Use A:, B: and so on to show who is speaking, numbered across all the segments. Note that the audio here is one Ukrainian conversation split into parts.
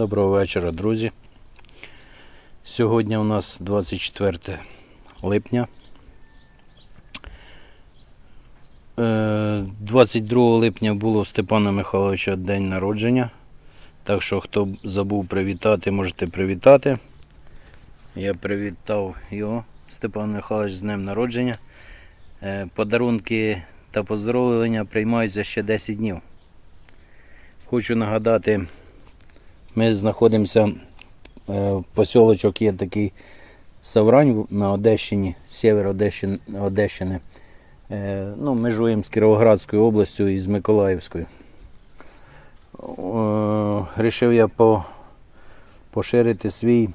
A: Доброго вечора, друзі. Сьогодні у нас 24 липня. Е, 22 липня було в Степана Михайловича день народження. Так що, хто забув привітати, можете привітати. Я привітав його, Степан Михайлович, з днем народження. Е, Подарунки та поздоровлення приймаються ще 10 днів. Хочу нагадати, ми знаходимося, е, посілочок є такий Саврань на Одещині, север Одещини, Одещини. Ну, межуємо з Кіровоградською областю і з Миколаївською. Рішив я по, поширити свій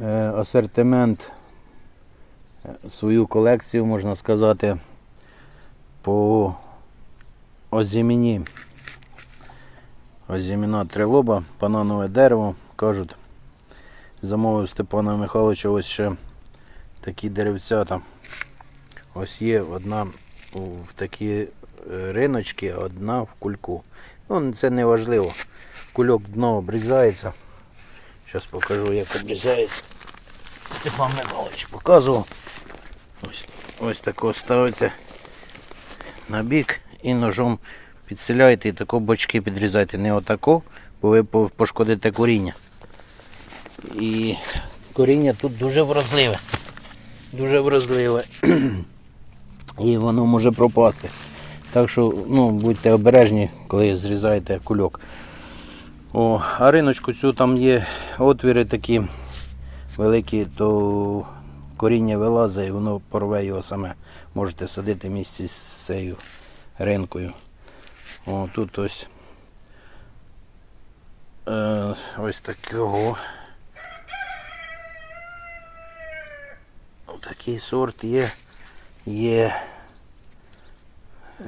A: е, асортимент, е, свою колекцію, можна сказати, по озіміні. Озіміна трилоба, бананове дерево, кажуть. Замовив Степана Михайловича ось ще такі деревцята. Ось є одна в такі е, риночки, одна в кульку. Ну, це не важливо. Кульок дно обрізається. Зараз покажу, як обрізається. Степан Михайлович показував. Ось, ось тако ставите на бік і ножом підселяєте і тако бочки підрізайте. Не отако, бо ви пошкодите коріння. І коріння тут дуже вразливе. Дуже вразливе. І воно може пропасти. Так що ну, будьте обережні, коли зрізаєте кульок. О, а риночку цю там є отвіри такі великі, то коріння вилазить і воно порве його саме. Можете садити в місці з цією ринкою. О, тут ось е, ось такого. Такий сорт є. Є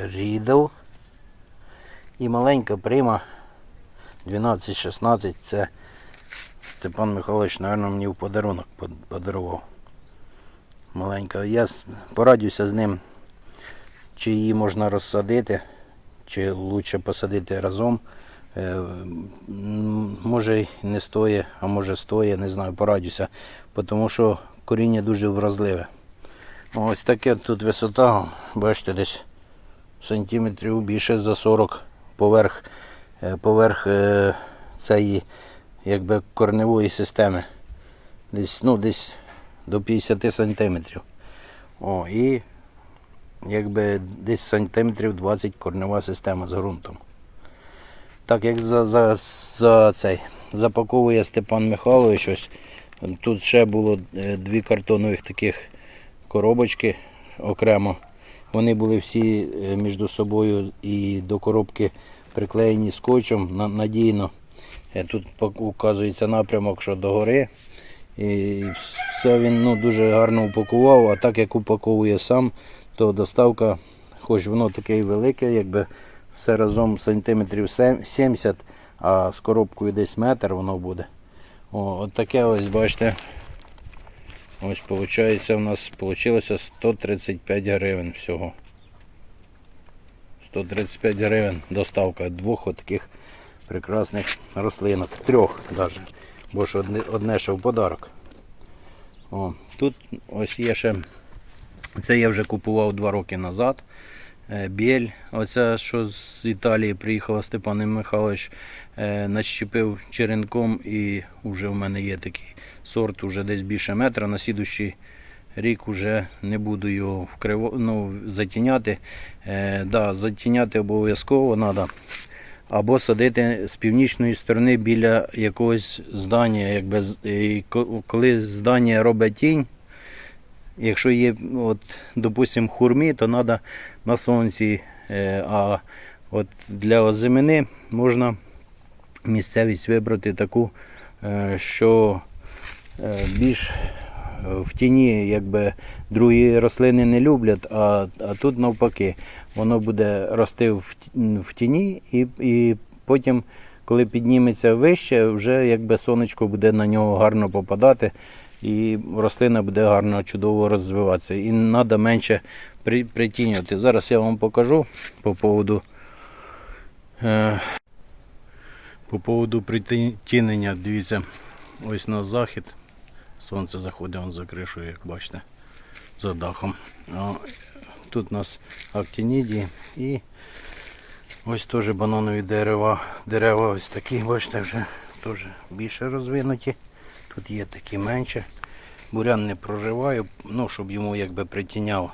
A: рідл. І маленька прима 12-16. Це Степан Михайлович, мабуть, мені в подарунок подарував. Маленька. Я порадюся з ним, чи її можна розсадити, чи краще посадити разом. Е, Може не стоїть, а може стоїть, не знаю, порадюся. Тому що коріння дуже вразливе. Ось таке тут висота, бачите, десь сантиметрів більше за 40 поверх, е, поверх е, цієї якби корневої системи. Десь, ну, десь до 50 сантиметрів. О, і якби десь сантиметрів 20 корнева система з ґрунтом. Так як за, за, за цей запаковує Степан Михайлович ось. Тут ще було е, дві картонових таких коробочки окремо. Вони були всі е, між собою і до коробки приклеєні скотчем надійно. Е, Тут указується напрямок, що до гори. І все він ну, дуже гарно упакував, а так як упаковує сам, то доставка, хоч воно таке велике, якби все разом сантиметрів 70, а з коробкою десь метр воно буде. О, от таке ось, бачите. Ось виходить, у нас вийшло 135 гривень всього. 135 гривень доставка двох таких прекрасних рослинок. Трьох навіть. Бо ж одне ще в подарок. О, тут ось є ще. Це я вже купував два роки назад. Е, Біль, оця, що з Італії приїхала Степан Михайлович, е, начепив черенком і вже в мене є такий сорт, уже десь більше метра. На слідущий рік вже не буду його вкриво, ну, затіняти. Е, да, затіняти обов'язково треба. Або садити з північної сторони біля якогось здання. Якби, коли здання робить тінь, Якщо є, от, допустим, хурмі, то треба на сонці. е, А от для озимини можна місцевість вибрати таку, е, що е, більш в тіні, якби другі рослини не люблять, а, а тут навпаки, воно буде рости в в тіні і, і потім, коли підніметься вище, вже якби сонечко буде на нього гарно попадати і рослина буде гарно, чудово розвиватися. І треба менше при, притінювати. Зараз я вам покажу по поводу, е, По поводу притінення, дивіться, ось на захід. Сонце заходить вон за кришою, як бачите, за дахом. А тут у нас актинідії і ось теж бананові дерева. Дерева ось такі, бачите, вже теж більше розвинуті. Тут є такі менше. Бурян не проживаю, ну, щоб йому якби притіняв.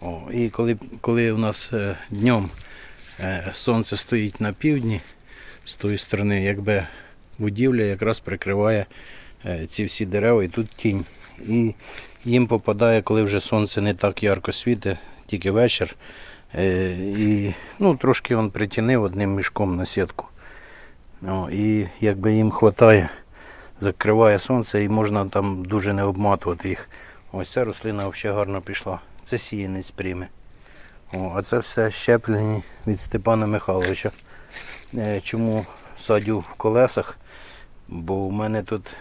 A: О, і коли, коли у нас е, днем е, сонце стоїть на півдні, з тої сторони, якби будівля якраз прикриває е, ці всі дерева і тут тінь. І їм попадає, коли вже сонце не так ярко світить, тільки вечір. Е, і ну, трошки він притінив одним мішком на сітку. О, і якби їм вистачає, закриває сонце і можна там дуже не обматувати їх. Ось ця рослина взагалі гарно пішла. Це сіянець прийме. О, а це все щеплені від Степана Михайловича. Е, Чому садю в колесах? Бо у мене тут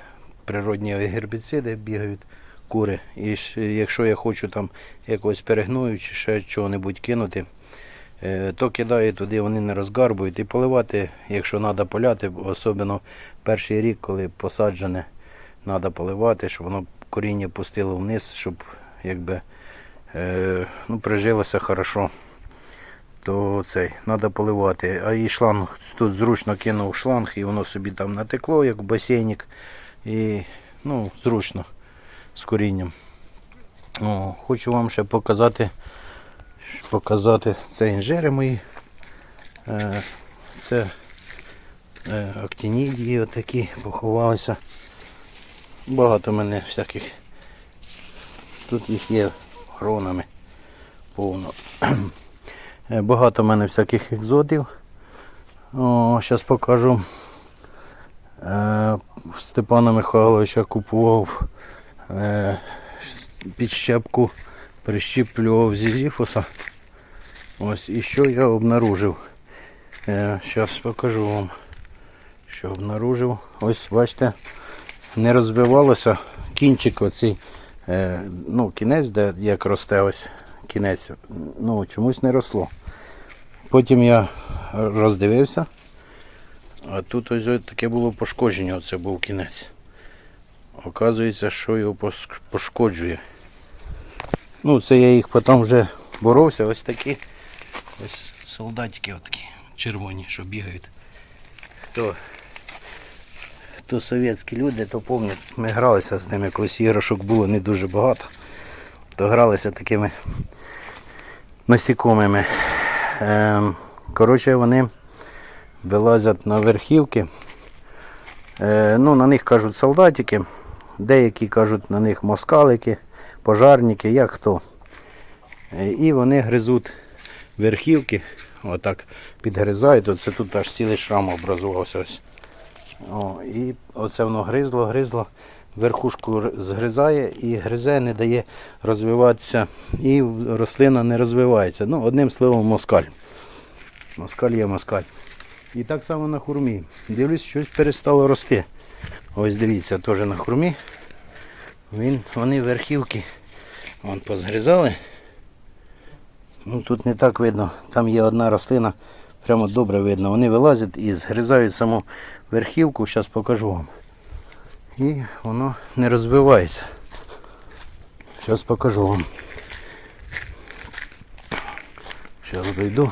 A: природні гербіциди бігають кури. І якщо я хочу там якогось перегною чи ще чого-небудь кинути, то кидаю туди, вони не розгарбують. І поливати, якщо треба поляти, особливо перший рік, коли посаджене, треба поливати, щоб воно коріння пустило вниз, щоб якби е, ну, прижилося хорошо то цей, треба поливати. А і шланг тут зручно кинув шланг і воно собі там натекло, як басейник. І ну, зручно з корінням. О, хочу вам ще показати, показати це інжери мої. Е, це е, актинідії отакі поховалися. Багато в мене всяких. Тут їх є гронами повно. Е, Багато в мене всяких екзотів. Зараз покажу. Степана Михайловича купував підщепку, прищіплював зізіфуса. Ось і що я обнаружив. Зараз покажу вам, що обнаружив. Ось бачите, не розбивалося кінчик оцей, е, ну, кінець, де як росте ось кінець, ну, чомусь не росло. Потім я роздивився, а тут ось таке було пошкодження, оце був кінець. Оказується, що його пошкоджує. Ну, це я їх потім вже боровся, ось такі ось солдатики отакі, червоні, що бігають. Хто, хто совєтські люди, то пам'ятають, ми гралися з ними, колись іграшок було не дуже багато то гралися такими насікомими. Ем, коротше, вони вилазять на верхівки. Е, ну, на них кажуть солдатики, деякі кажуть на них москалики, пожарники, як хто. Е, і вони гризуть верхівки, отак підгризають. Оце тут аж цілий шрам образувався. О, і оце воно гризло, гризло, верхушку згризає і гризе, не дає розвиватися, і рослина не розвивається. Ну, одним словом, москаль. Москаль є москаль. І так само на хурмі. Дивлюсь, щось перестало рости. Ось дивіться, теж на хурмі. Він, вони верхівки вон, позгризали. Ну, тут не так видно. Там є одна рослина, прямо добре видно. Вони вилазять і згризають саму верхівку, зараз покажу вам. І воно не розвивається. Зараз покажу вам. Зараз дойду.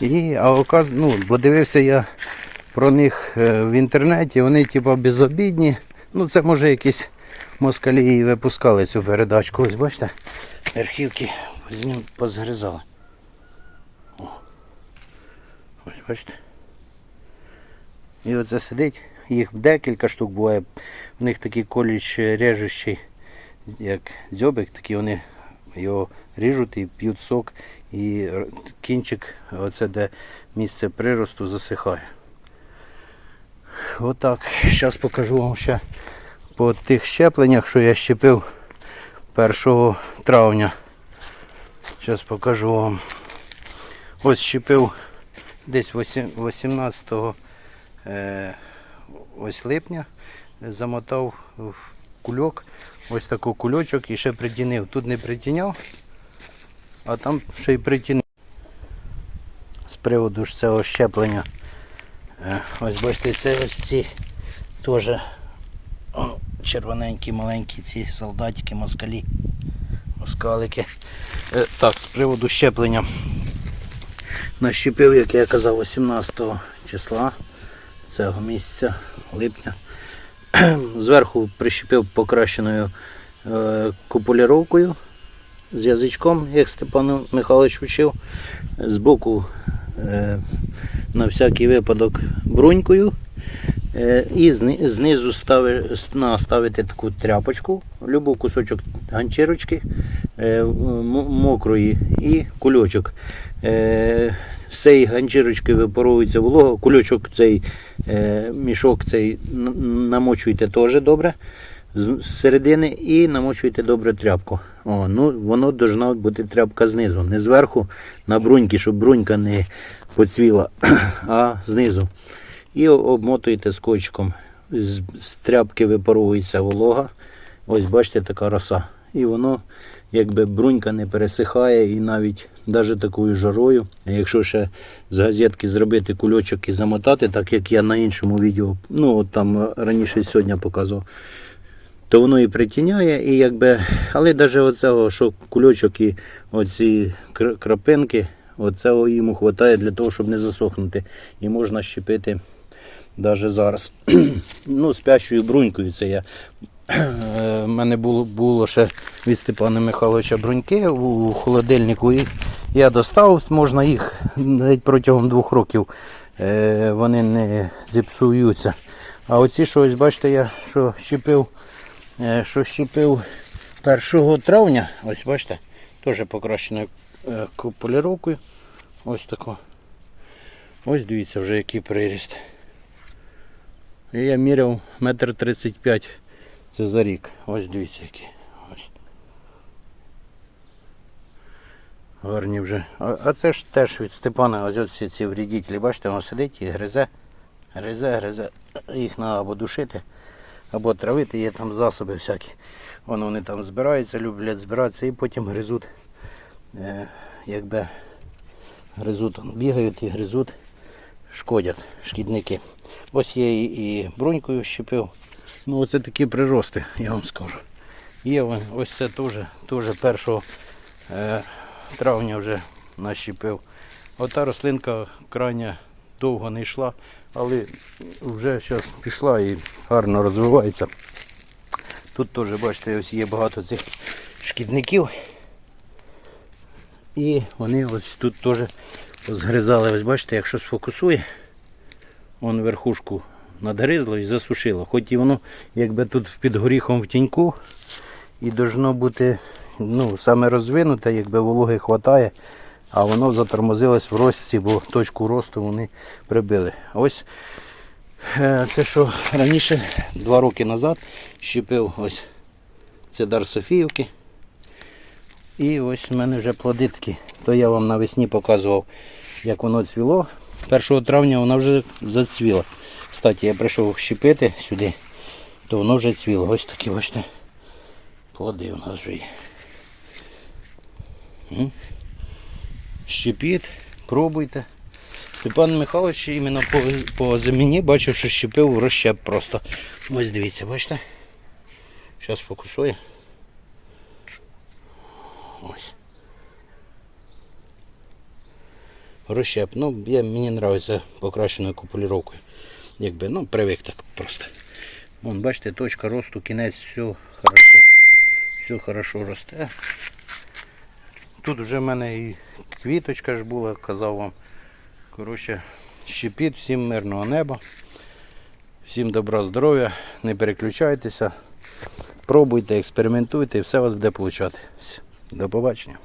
A: І, а оказ, ну, бо дивився я про них е, в інтернеті, вони типа безобідні. Ну це може якісь москалі випускали цю передачку. Ось бачите, верхівки з ним позгризали. О. Ось бачите. І оце сидить. Їх декілька штук буває. В них такий коліч режущий, як дзьобик, такі вони його ріжуть і п'ють сок, і кінчик, оце де місце приросту, засихає. Отак. Зараз покажу вам ще по тих щепленнях, що я щепив 1 травня. Зараз покажу вам. Ось щепив десь 18 е, ось липня. Замотав в кульок. Ось такий кульочок і ще притінив. Тут не притіняв, а там ще й притінив. з приводу ж цього щеплення. Е, Ось бачите, це ось ці теж червоненькі маленькі ці солдатики, москалі, москалики. Е, Так, з приводу щеплення. Нащепив, як я казав, 18 числа цього місяця, липня. Зверху прищепив покращеною е, купуліровкою з язичком, як Степан Михайлович вчив. Збоку на всякий випадок брунькою. Е, і знизу стави, наставити таку тряпочку, любий кусочок ганчірочки е, мокрої і кульочок. З цієї ганчірочки випаровується волога, кульочок цей е, мішок цей намочуйте теж добре з середини і намочуєте добре тряпку. О, ну, воно должна бути тряпка знизу, не зверху на бруньки, щоб брунька не поцвіла, а знизу. І обмотуєте скотчиком. З, з тряпки випаровується волога. Ось бачите, така роса. І воно якби брунька не пересихає і навіть навіть такою жарою. А якщо ще з газетки зробити кульочок і замотати, так як я на іншому відео, ну от там раніше сьогодні показував, то воно і притіняє, і якби, але навіть оцього, що кульочок і оці крапинки, оцього йому вистачає для того, щоб не засохнути. І можна щепити навіть зараз. ну, спящою брунькою це я. У мене було, було ще від Степана Михайловича бруньки у холодильнику. І я достав, можна їх навіть протягом двох років е, вони не зіпсуються. А оці що ось бачите, я що щепив, е, що щепив 1 травня, ось бачите, теж покращеною е, поліровкою. Ось тако. Ось дивіться вже який приріст. І я міряв метр тридцять п'ять. Це за рік. Ось дивіться. Ось. Гарні вже. А, а це ж теж від Степана ось оці ці вредителі. Бачите, воно сидить і гризе. Гризе, гризе. Їх треба або душити, або травити, є там засоби всякі. Воно вони там збираються, люблять збиратися і потім гризуть. Е, якби гризуть, бігають і гризуть, шкодять шкідники. Ось я і, брунькою щепив. Ну оце такі прирости, я вам скажу. Є вон- ось це теж, теж 1 е, травня вже нащепив. Ота рослинка крайня довго не йшла, але вже зараз пішла і гарно розвивається. Тут теж, бачите, ось є багато цих шкідників. І вони ось тут теж згризали. Ось бачите, якщо сфокусує, вон верхушку надгризло і засушило. Хоч і воно якби тут під горіхом в тіньку і должно бути ну, саме розвинуте, якби вологи хватає, а воно затормозилось в рості, бо точку росту вони прибили. Ось е, це що раніше, два роки назад, щепив ось це дар Софіївки. І ось в мене вже плоди такі. То я вам навесні показував, як воно цвіло. 1 травня вона вже зацвіла. Кстати, я прийшов щепити сюди, то воно вже цвіло. Ось такі бачите. Плоди у нас вже є. М. Щепіть, пробуйте. Степан Михайлович іменно по, по землі бачив, що щепив розщеп просто. Ось дивіться, бачите? Зараз фокусує. Ось. Розщеп. Ну, я, мені подобається покращеною купуліровкою. Якби, ну, привик так просто. Вон, бачите, точка росту, кінець, все хорошо. Все хорошо росте. Тут вже в мене і квіточка ж була, казав вам. Коротше, щепіт, всім мирного неба. Всім добра, здоров'я, не переключайтеся. Пробуйте, експериментуйте і все у вас буде получати. До побачення.